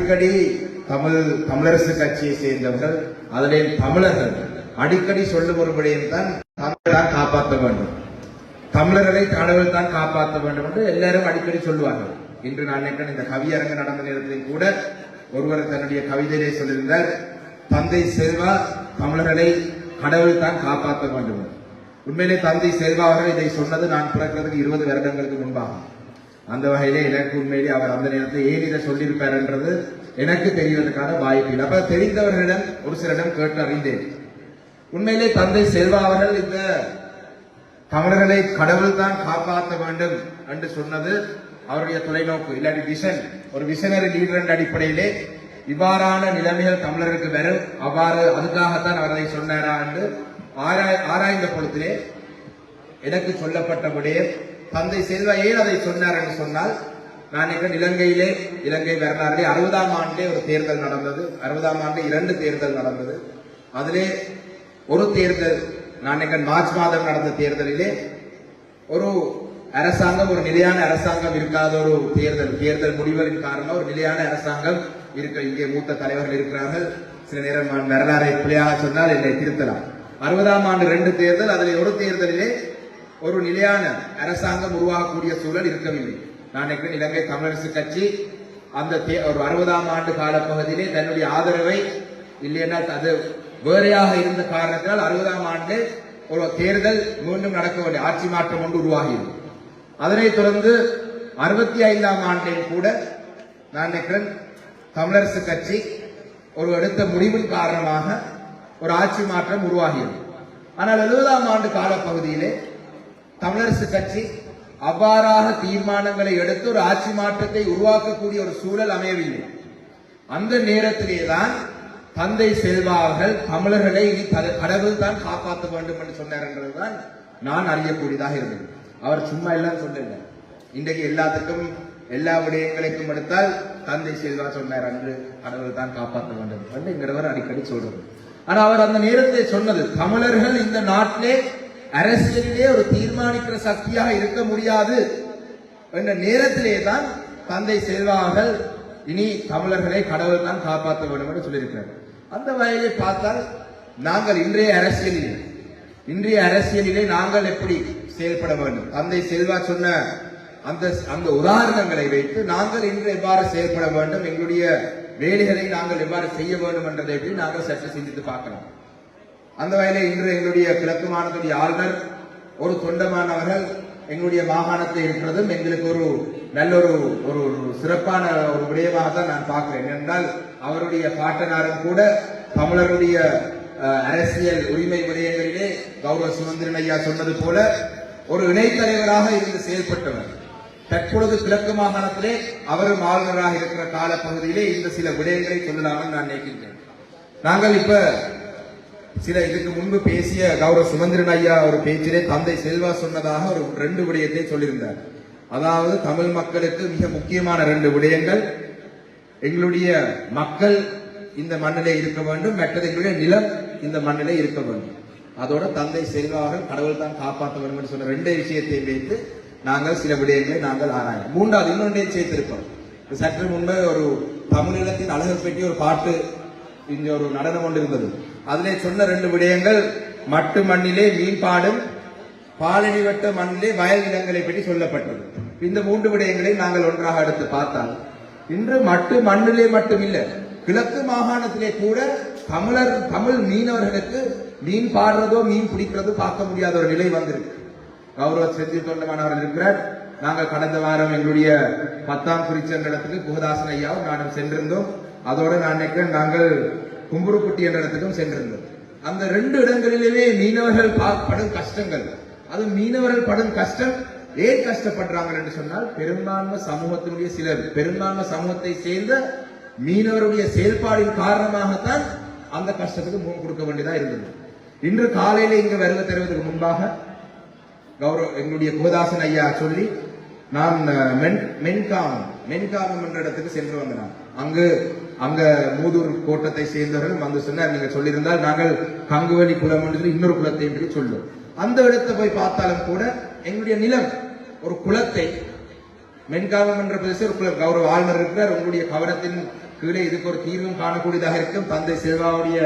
அடிக்கடி தமிழ் தமிழரசு கட்சியை சேர்ந்தவர்கள் அதிலே தமிழர்கள் அடிக்கடி சொல்லும் ஒரு விடயம் தான் தமிழர் காப்பாற்ற வேண்டும். தமிழர்களை தமிழர்கள் தான் காப்பாற்ற வேண்டும் என்று எல்லாரும் அடிக்கடி சொல்லுவார்கள். இன்று நான் நினைக்கிறேன் இந்த கவியரங்கு நடந்த நேரத்திலும் கூட ஒருவர் தன்னுடைய கவிதையிலே சொல்லியிருந்தார் தந்தை செல்வா தமிழர்களை கடவுள் தான் காப்பாற்ற வேண்டும். உண்மையிலே தந்தை செல்வா அவர்கள் இதை சொன்னது நான் பிறக்கிறதுக்கு இருபது வருடங்களுக்கு முன்பாகும். அந்த வகையிலே எனக்கு உண்மையிலே அவர் அந்த நேரத்தில் ஏன் இதை சொல்லியிருப்பார்ன்றது எனக்கு தெரிவதற்கான வாய்ப்பு இல்லை. அப்ப தெரிந்தவர்களிடம் ஒரு சிலரிடம் கேட்டு அறிந்தேன். உண்மையிலே தந்தை செல்வா அவர்கள் இந்த தமிழர்களை கடவுள் தான் காப்பாற்ற வேண்டும் என்று சொன்னது அவருடைய தொலைநோக்கு இல்லாட்டி விஷன் ஒரு விஷனரி லீடர் என்ற அடிப்படையிலே இவ்வாறான நிலைமைகள் தமிழருக்கு வரும். அவ்வாறு அதுக்காகத்தான் அவரை சொன்னாரா என்று ஆராய் ஆராய்ந்த பொழுதிலே எனக்கு சொல்லப்பட்டபடியே தந்தை செல்வா ஏன் அதை சொன்னார் என்று சொன்னால் நான் நினைக்கிறேன் இலங்கையிலே இலங்கை வரலாறுலே அறுபதாம் ஆண்டிலே ஒரு தேர்தல் நடந்தது. அறுபதாம் ஆண்டு இரண்டு தேர்தல் நடந்தது. அதிலே ஒரு தேர்தல் நான் நினைக்கிறேன் மார்ச் மாதம் நடந்த தேர்தலிலே ஒரு அரசாங்கம் ஒரு நிலையான அரசாங்கம் இருக்காத ஒரு தேர்தல் தேர்தல் முடிவுகளின் காரணமாக ஒரு நிலையான அரசாங்கம் இருக்க இங்கே மூத்த தலைவர்கள் இருக்கிறார்கள். சில நேரம் நான் வரலாறை சொன்னால் என்னை திருத்தலாம். அறுபதாம் ஆண்டு ரெண்டு தேர்தல் அதில் ஒரு தேர்தலிலே ஒரு நிலையான அரசாங்கம் உருவாகக்கூடிய சூழல் இருக்கவில்லை. நான் நினைக்கிறேன் இலங்கை தமிழரசு கட்சி அந்த தே- ஒரு அறுபதாம் ஆண்டு காலப்பகுதியிலே தன்னுடைய ஆதரவை இல்லைன்னா அது வேறையாக இருந்த காரணத்தால் அறுபதாம் ஆண்டு ஒரு தேர்தல் மீண்டும் நடக்க வேண்டிய ஆட்சி மாற்றம் ஒன்று உருவாகியது. அதனைத் தொடர்ந்து அறுபத்தி ஐந்தாம் ஆண்டில் கூட நான் நினைக்கிறேன் தமிழரசு கட்சி ஒரு எடுத்த முடிவின் காரணமாக ஒரு ஆட்சி மாற்றம் உருவாகியது. ஆனால் எழுபதாம் ஆண்டு காலப்பகுதியிலே தமிழரசு கட்சி அவ்வாறாக தீர்மானங்களை எடுத்து ஒரு ஆட்சி மாற்றத்தை உருவாக்கக்கூடிய ஒரு சூழல் அமையவில்லை. அந்த நேரத்திலேதான் தந்தை செல்வா அவர்கள் தமிழர்களை இனி கடவுள் தான் காப்பாற்ற வேண்டும் என்று சொன்னார் என்றுதான் நான் அறியக்கூடியதாக இருந்தது. அவர் சும்மா எல்லாம் சொல்லல. இன்றைக்கு எல்லாத்துக்கும் எல்லா விடயங்களுக்கும் எடுத்தால் தந்தை செல்வா சொன்னார் அன்று கடவுள் தான் காப்பாற்ற வேண்டும் என்று இங்கிறவர் அடிக்கடி சொல்றது. ஆனா அவர் அந்த நேரத்தை சொன்னது தமிழர்கள் இந்த நாட்டிலே அரசியலிலே ஒரு தீர்மானிக்கிற சக்தியாக இருக்க முடியாது என்ற நேரத்திலே தான் தந்தை செல்வா இனி தமிழர்களை கடவுள் தான் காப்பாற்ற வேண்டும் என்று சொல்லியிருக்கிறார். அந்த வகையிலே பார்த்தால் நாங்கள் இன்றைய அரசியலில் இன்றைய அரசியலிலே நாங்கள் எப்படி செயல்பட வேண்டும்? தந்தை செல்வா சொன்ன அந்த அந்த உதாரணங்களை வைத்து நாங்கள் இன்று எவ்வாறு செயல்பட வேண்டும்? எங்களுடைய வேலைகளை நாங்கள் எவ்வாறு செய்ய வேண்டும் என்றதை எப்படி நாங்கள் சற்று சிந்தித்து பார்க்கலாம். அந்த வகையில இன்று எங்களுடைய கிழக்கு மாநிலத்துடைய ஆளுநர் ஒரு தொண்டமானவர்கள் எங்களுடைய மாகாணத்தில் இருக்கிறதும் எங்களுக்கு ஒரு நல்ல ஒரு ஒரு ஒரு சிறப்பான ஒரு விடயமாக தான் நான் பார்க்கிறேன். என்றால் அவருடைய பாட்டனாரும் கூட தமிழருடைய அரசியல் உரிமை விடயங்களிலே கௌரவ சுமந்திரன் ஐயா சொன்னது போல ஒரு இணைத்தலைவராக இருந்து செயல்பட்டவர். தற்பொழுது கிழக்கு மாகாணத்திலே அவரும் ஆளுநராக இருக்கிற காலப்பகுதியிலே இந்த சில விடயங்களை சொல்லலாம்னு நான் நினைக்கின்றேன். நாங்கள் இப்ப சில இதுக்கு முன்பு பேசிய கௌரவ சுமந்திரன் ஐயா ஒரு பேச்சிலே தந்தை செல்வா சொன்னதாக ஒரு ரெண்டு விடயத்தை சொல்லியிருந்தார். அதாவது தமிழ் மக்களுக்கு மிக முக்கியமான ரெண்டு விடயங்கள். எங்களுடைய மக்கள் இந்த மண்ணிலே இருக்க வேண்டும். மற்றது எங்களுடைய நிலம் இந்த மண்ணிலே இருக்க வேண்டும். அதோட தந்தை செல்வா அவர்கள் கடவுள் தான் காப்பாற்ற வேண்டும் என்று சொன்ன ரெண்டு விஷயத்தை வைத்து நாங்கள் சில விடயங்களை நாங்கள் ஆராயும் மூன்றாவது இன்னொன்றையும் சேர்த்திருப்போம். சற்று முன்பு ஒரு தமிழீழத்தின் அழகு பற்றி ஒரு பாட்டு இங்கே ஒரு நடனம் கொண்டு இருந்தது. அதிலே சொன்ன ரெண்டு விடயங்கள் மட்டு மண்ணிலே மீன்பாடும் பாலனி வட்ட மண்ணிலே வயல் நிலங்களை பற்றி சொல்லப்பட்டது. இந்த மூன்று விடயங்களை நாங்கள் ஒன்றாக எடுத்து பார்த்தால் இன்று மட்டு மண்ணிலே மட்டுமில்ல கிழக்கு மாகாணத்திலே கூட தமிழர் தமிழ் மீனவர்களுக்கு மீன் பாடுறதோ மீன் பிடிக்கிறதோ பார்க்க முடியாத ஒரு நிலை வந்திருக்கு. கௌரவ செந்தில் தொண்டமானவர்கள் இருக்கிறார். நாங்கள் கடந்த வாரம் எங்களுடைய பத்தாம் குறிச்சங்கடத்துக்கு என்ற ஐயாவும் நானும் சென்றிருந்தோம். அதோடு நான் நினைக்கிறேன் நாங்கள் கும்புருக்குட்டி என்ற இடத்துக்கும் சென்றிருந்தோம் அந்த ரெண்டு இடங்களிலுமே மீனவர்கள் பா- படும் கஷ்டங்கள். அது மீனவர்கள் படும் கஷ்டம் ஏன் கஷ்டப்படுறாங்க என்று சொன்னால் பெரும்பான்மை சமூகத்தினுடைய சிலர் பெரும்பான்மை சமூகத்தை சேர்ந்த மீனவருடைய செயல்பாடின் காரணமாகத்தான் அந்த கஷ்டத்துக்கு முகம் கொடுக்க வேண்டியதா இருந்தது. இன்று காலையில இங்கு வருவ தருவதற்கு முன்பாக கௌரவ எங்களுடைய கோதாசன் ஐயா சொல்லி நான் மென் மென்காமம் மென்காமம் என்ற இடத்துக்கு சென்று வந்தேன். அங்கு அங்க மூதூர் கோட்டத்தை சேர்ந்தவர்கள் வந்து சொன்னார். நீங்க சொல்லியிருந்தால் நாங்கள் கங்குவலி குளம் என்று இன்னொரு குளத்தை என்று சொல்லுவோம் அந்த இடத்தை போய் பார்த்தாலும் கூட எங்களுடைய நிலம் ஒரு குளத்தை மென்காமம் என்ற பிரதேசம் ஒரு குளம் கௌரவ ஆளுநர் இருக்கிறார். உங்களுடைய கவனத்தின் கீழே இதுக்கு ஒரு தீர்வும் காணக்கூடியதாக இருக்கும். தந்தை செல்வாவுடைய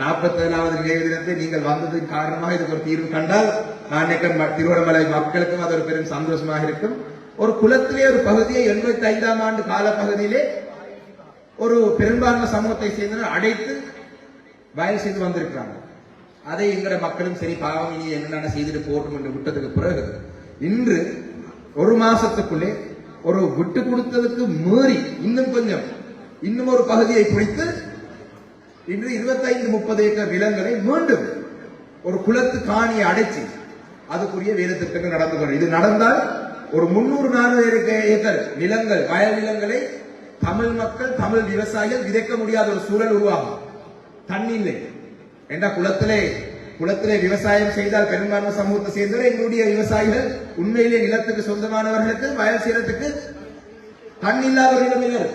நாற்பத்தி ஏழாவது நினைவு தினத்தை நீங்கள் வந்ததன் காரணமாக இதுக்கு ஒரு தீர்வு கண்டால் நான் நினைக்கிறேன் திருவண்ணாமலை மக்களுக்கும் அது ஒரு பெரும் சந்தோஷமாக இருக்கும். ஒரு குளத்திலே ஒரு பகுதியை எண்பத்தி ஐந்தாம் ஆண்டு கால பகுதியிலே ஒரு பெரும்பான்மை சமூகத்தை சேர்ந்தவர் அடைத்து வயல் செய்து வந்திருக்கிறாங்க. அதை எங்கட மக்களும் சரி பாவம் இனி என்னென்ன செய்துட்டு போகட்டும் என்று விட்டதுக்கு பிறகு இன்று ஒரு மாசத்துக்குள்ளே ஒரு விட்டு கொடுத்ததுக்கு மீறி இன்னும் கொஞ்சம் இன்னும் ஒரு பகுதியை பிடித்து இன்று 25 முப்பது ஏக்கர் நிலங்களை மீண்டும் ஒரு குளத்து காணியை அடைச்சி அதுக்குரிய வேலை திட்டங்கள் நடந்து கொண்டு இது நடந்தால் ஒரு முன்னூறு நானூறு ஏக்கர் நிலங்கள் வயல் நிலங்களை தமிழ் மக்கள் தமிழ் விவசாயிகள் விதைக்க முடியாத ஒரு சூழல் உருவாகும். தண்ணி இல்லை. என்ற குளத்திலே குளத்திலே விவசாயம் செய்தால் பெரும்பான்மை சமூகத்தை சேர்ந்தவர் எங்களுடைய விவசாயிகள். உண்மையிலே நிலத்துக்கு சொந்தமானவர்களுக்கு வயல் செய்யறதுக்கு தண்ணி இல்லாத ஒரு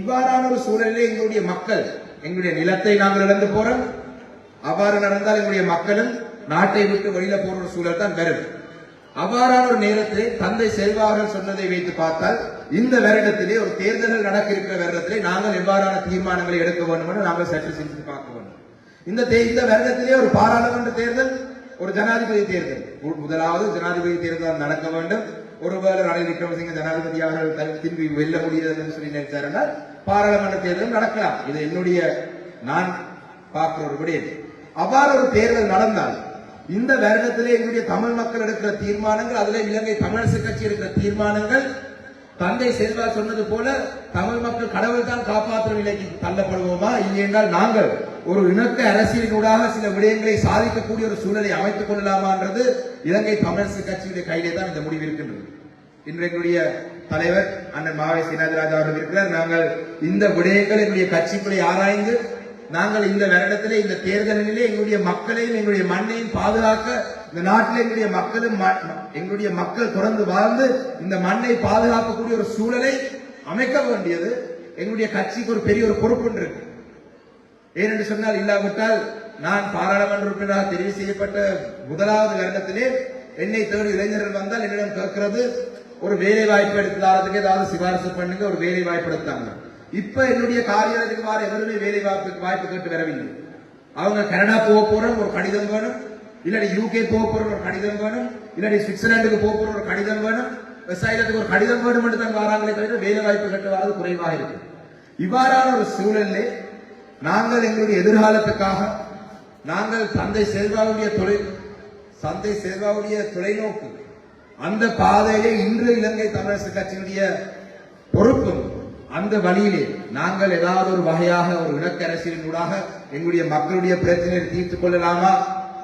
இவ்வாறான ஒரு சூழலிலே எங்களுடைய மக்கள் எங்களுடைய நிலத்தை நாங்கள் இழந்து போறோம். அவ்வாறு நடந்தால் எங்களுடைய மக்களும் நாட்டை விட்டு வெளியில போற ஒரு சூழல் தான் வருது. அவ்வாறான ஒரு நேரத்தில் தந்தை செல்வார்கள் சொன்னதை வைத்து பார்த்தால் இந்த வருடத்திலே ஒரு தேர்தல்கள் நடக்க இருக்கிற வருடத்திலே நாங்கள் எவ்வாறான தீர்மானங்களை எடுக்க வேண்டும் என்று நாங்கள் சற்று சிந்தித்து பார்க்க வேண்டும். இந்த தே- இந்த வருடத்திலே ஒரு பாராளுமன்ற தேர்தல் ஒரு ஜனாதிபதி தேர்தல். முதலாவது ஜனாதிபதி தேர்தல் நடக்க வேண்டும். ஒருவேளை ரணில் விக்ரமசிங்க ஜனாதிபதி அவர்கள் திரும்பி வெல்ல முடியாது என்று சொல்லி நினைச்சாருன்னா பாராளுமன்ற தேர்தல் நடக்கலாம். இது என்னுடைய நான் பார்க்கிற ஒரு விடயம் அவ்வாறு ஒரு தேர்தல் நடந்தால் இந்த வருடத்திலே எங்களுடைய தமிழ் மக்கள் எடுக்கிற தீர்மானங்கள் அதிலே இலங்கை தமிழரசு கட்சி எடுக்கிற தீர்மானங்கள் தந்தை செல்வா சொன்னது போல தமிழ் மக்கள் கடவுள் தான் காப்பாற்றும் நிலைக்கு தள்ளப்படுவோமா? இல்லை என்றால் நாங்கள் ஒரு இணக்க அரசியலினூடாக சில விடயங்களை சாதிக்கக்கூடிய ஒரு சூழலை அமைத்துக் கொள்ளலாமான்றது இலங்கை தமிழரசு கட்சியுடைய கையிலே தான் இந்த முடிவு இருக்கின்றது. இன்று எங்களுடைய தலைவர் அண்ணன் மாவை சீனாதிராஜா அவர்கள் இருக்கிறார். நாங்கள் இந்த விடயங்கள் எங்களுடைய கட்சிக்குள்ளே ஆராய்ந்து நாங்கள் இந்த வருடத்திலே இந்த தேர்தலிலே எங்களுடைய மக்களையும் எங்களுடைய மண்ணையும் பாதுகாக்க இந்த நாட்டில் எங்களுடைய மக்களும் எங்களுடைய மக்கள் தொடர்ந்து வாழ்ந்து இந்த மண்ணை பாதுகாக்கக்கூடிய ஒரு சூழலை அமைக்க வேண்டியது எங்களுடைய கட்சிக்கு ஒரு பெரிய ஒரு பொறுப்பு இருக்கு. ஏனென்று சொன்னால் இல்லாவிட்டால் நான் பாராளுமன்ற உறுப்பினராக தெரிவு செய்யப்பட்ட முதலாவது வருடத்திலே என்னை தேடி இளைஞர்கள் வந்தால் என்னிடம் கேட்கிறது ஒரு வேலை வாய்ப்பு எடுத்தாரதுக்கு ஏதாவது சிபாரிசு பண்ணுங்க ஒரு வேலை வாய்ப்பு எடுத்தாங்க. இப்ப என்னுடைய காரியாலயத்துக்கு வார எவருமே வேலை வாய்ப்பு வாய்ப்பு கேட்டு வரவில்லை. அவங்க கனடா போக போறோம் ஒரு கடிதம் வேணும். இல்லாட்டி யூகே போக போற ஒரு கடிதம் வேணும். இல்லாட்டி சுவிட்சர்லாந்துக்கு போக போற ஒரு கடிதம் வேணும். விவசாயத்துக்கு ஒரு கடிதம் வேணும் என்று தான் வராங்களே தவிர வேலை வாய்ப்பு கட்டு வரது குறைவாக இருக்கு. இவ்வாறான ஒரு சூழலிலே நாங்கள் எங்களுடைய எதிர்காலத்துக்காக நாங்கள் தந்தை செல்வாவுடைய தொலை தந்தை செல்வாவுடைய தொலைநோக்கு அந்த பாதையிலே இன்று இலங்கை தமிழரசு கட்சியினுடைய பொறுப்பும் அந்த வழியிலே நாங்கள் ஏதாவது ஒரு வகையாக ஒரு இணக்க அரசியலினூடாக எங்களுடைய மக்களுடைய பிரச்சனையை தீர்த்துக் கொள்ளலாமா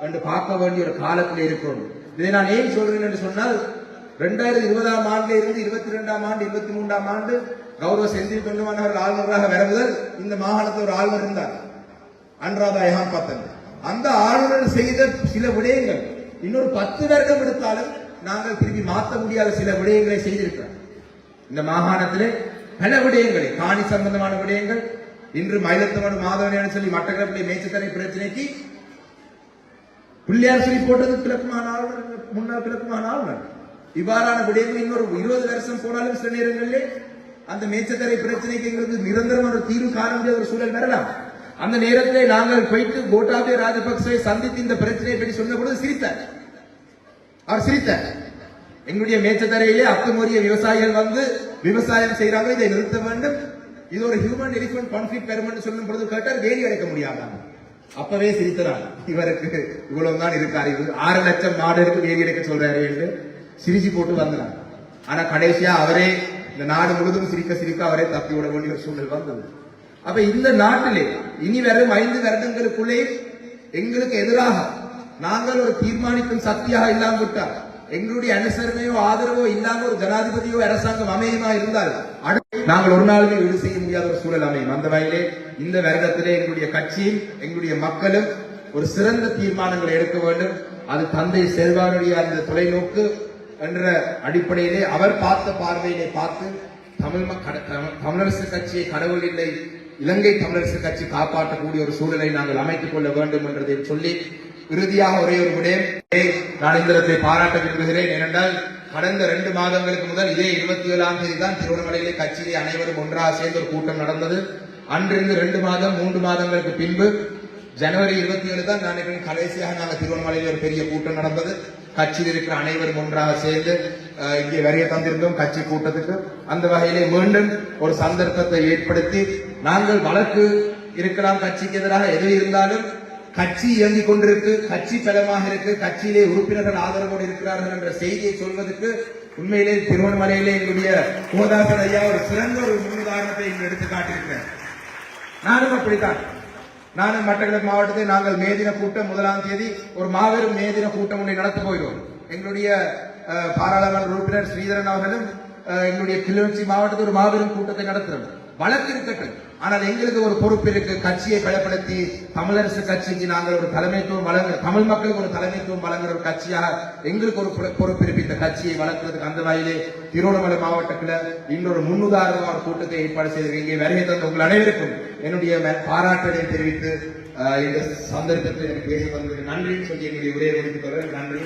என்று பார்க்க வேண்டிய ஒரு காலத்தில் இருக்கிறோம். இதை நான் ஏன் சொல்றேன் என்று சொன்னால் இரண்டாயிரத்தி இருபதாம் ஆண்டுல இருந்து இருபத்தி ரெண்டாம் ஆண்டு இருபத்தி மூன்றாம் ஆண்டு கௌரவ செந்தில் பெண்ணுமான் ஆளுநராக வர முதல் இந்த மாகாணத்தில் ஒரு ஆளுநர் இருந்தார். அன்றாதா எஹான் பத்தன். அந்த ஆளுநர் செய்த சில விடயங்கள் இன்னொரு பத்து வருடம் எடுத்தாலும் நாங்கள் திருப்பி மாற்ற முடியாத சில விடயங்களை செய்திருக்கிறோம் இந்த மாகாணத்திலே பல விடயங்களை காணி சம்பந்தமான விடயங்கள் இன்று மயிலத்தமடு மாதவன் சொல்லி மட்டக்களப்பிலே மேய்ச்சத்தனை பிரச்சனைக்கு பிள்ளையார் சொல்லி போட்டது கிழக்குமான ஆளுநர் முன்னாள் கிழக்குமான ஆளுநர். இவ்வாறான விடயங்கள் இன்னொரு இருபது வருஷம் போனாலும் சில நேரங்களிலே அந்த மேய்ச்சத்தரை பிரச்சனைக்கு எங்களுக்கு நிரந்தரம் ஒரு தீர்வு காண முடியாத ஒரு சூழல் வரலாம். அந்த நேரத்திலே நாங்கள் போயிட்டு கோட்டாபய ராஜபக்சவை சந்தித்து இந்த பிரச்சனையை பற்றி சொன்ன பொழுது சிரித்தார். அவர் சிரித்தார். எங்களுடைய மேச்சத்தரையிலே அத்துமீறிய விவசாயிகள் வந்து விவசாயம் செய்யறாங்க இதை நிறுத்த வேண்டும். இது ஒரு ஹியூமன் எலிஃபென்ட் கான்ஃபிளிக் பெருமெண்ட் சொல்லும் பொழுது கேட்டால் வேலி அடைக்க முடியாதாங்க அப்பவே சிரித்தறார் இவருக்கு இவ்வளவு தான் இருக்காரு. இவர் ஆறு லட்சம் மாடுகளுக்கு வேலி அடைக்க சொல்றாரு என்று சிரிச்சு போட்டு வந்தாங்க ஆனா கடைசியா அவரே இந்த நாடு முழுதும் சிரிக்க சிரிக்க அவரே தப்பி விட வேண்டிய ஒரு சூழல் வந்தது. அப்ப இந்த நாட்டிலே இனி வரும் ஐந்து வருடங்களுக்குள்ளே எங்களுக்கு எதிராக நாங்கள் ஒரு தீர்மானிக்கும் சக்தியாக இல்லாம விட்டால் எங்களுடைய அனுசரணையோ ஆதரவோ இல்லாம ஒரு ஜனாதிபதியோ அரசாங்கம் அமையுமா இருந்தால் நாங்கள் ஒரு நாளுமே ஈடு செய்ய முடியாத ஒரு சூழல் அமையும். அந்த வகையிலே இந்த வருடத்திலே எங்களுடைய கட்சியும் எங்களுடைய மக்களும் ஒரு சிறந்த தீர்மானங்களை எடுக்க வேண்டும். அது தந்தை செல்வாருடைய அந்த தொலைநோக்கு என்ற அடிப்படையிலே அவர் பார்த்த பார்வையிலே பார்த்து தமிழ் தமிழ்- தமிழரசு கட்சியை கடவுள் இல்லை இலங்கை தமிழரசு கட்சி காப்பாற்றக்கூடிய ஒரு சூழலை நாங்கள் அமைத்துக் கொள்ள வேண்டும் என்றதை சொல்லி இறுதியாக ஒரே ஒரு விடயம் நான் இந்திரத்தை பாராட்ட விரும்புகிறேன். ஏனென்றால் கடந்த ரெண்டு மாதங்களுக்கு முதல் இதே இருபத்தி ஏழாம் தேதி தான் திருவண்ணாமலையிலே கட்சியிலே அனைவரும் ஒன்றாக சேர்ந்து ஒரு கூட்டம் நடந்தது. அன்றிருந்து ரெண்டு மாதம் மூன்று மாதங்களுக்கு பின்பு ஜனவரி இருபத்தி ஏழு தான் நான் கடைசியாக நாங்கள் திருவண்ணாமலையில் ஒரு பெரிய கூட்டம் நடந்தது. கட்சியில் இருக்கிற அனைவரும் ஒன்றாக சேர்ந்து இங்கே வரைய தந்திருந்தோம் கட்சி கூட்டத்துக்கு. அந்த வகையிலே மீண்டும் ஒரு சந்தர்ப்பத்தை ஏற்படுத்தி நாங்கள் வழக்கு இருக்கலாம் கட்சிக்கு எதிராக எது இருந்தாலும் கட்சி இயங்கிக் கொண்டிருக்கு கட்சி பலமாக இருக்கு கட்சியிலே உறுப்பினர்கள் ஆதரவோடு இருக்கிறார்கள் என்ற செய்தியை சொல்வதற்கு உண்மையிலே திருவண்ணாமலையிலே எங்களுடைய கோதாசன் ஐயா ஒரு சிறந்த ஒரு முன்னுதாரணத்தை இங்கு எடுத்து காட்டியிருக்கிறேன் நானும் அப்படித்தான். நானும் மட்டக்களப்பு மாவட்டத்தில் நாங்கள் மேதின கூட்டம் முதலாம் தேதி ஒரு மாபெரும் மேதின கூட்டம் ஒன்றை நடத்த போகிறோம். எங்களுடைய பாராளுமன்ற உறுப்பினர் ஸ்ரீதரன் அவர்களும் எங்களுடைய கிளிநொச்சி மாவட்டத்தில் ஒரு மாபெரும் கூட்டத்தை நடத்துறோம் வழக்கு இருக்கட்டும். ஆனால் எங்களுக்கு ஒரு பொறுப்பு இருக்கு. கட்சியை பலப்படுத்தி தமிழரசு கட்சிக்கு நாங்கள் ஒரு தலைமைத்துவம் வழங்க தமிழ் மக்களுக்கு ஒரு தலைமைத்துவம் வழங்குற ஒரு கட்சியாக எங்களுக்கு ஒரு பொறுப்பு இருக்கு. இந்த கட்சியை வளர்க்கிறதுக்கு அந்த வாயிலே திருவண்ணாமலை மாவட்டத்தில் இன்னொரு முன்னுதாரணமான ஒரு கூட்டத்தை ஏற்பாடு செய்து வருகை தந்த உங்கள் அனைவருக்கும் என்னுடைய பாராட்டுகளை தெரிவித்து இந்த சந்தர்ப்பத்தில் எனக்கு பேச வந்தது நன்றி. சொல்லி என்னுடைய உரையை முடித்துக் கொள்கிறேன். நன்றி.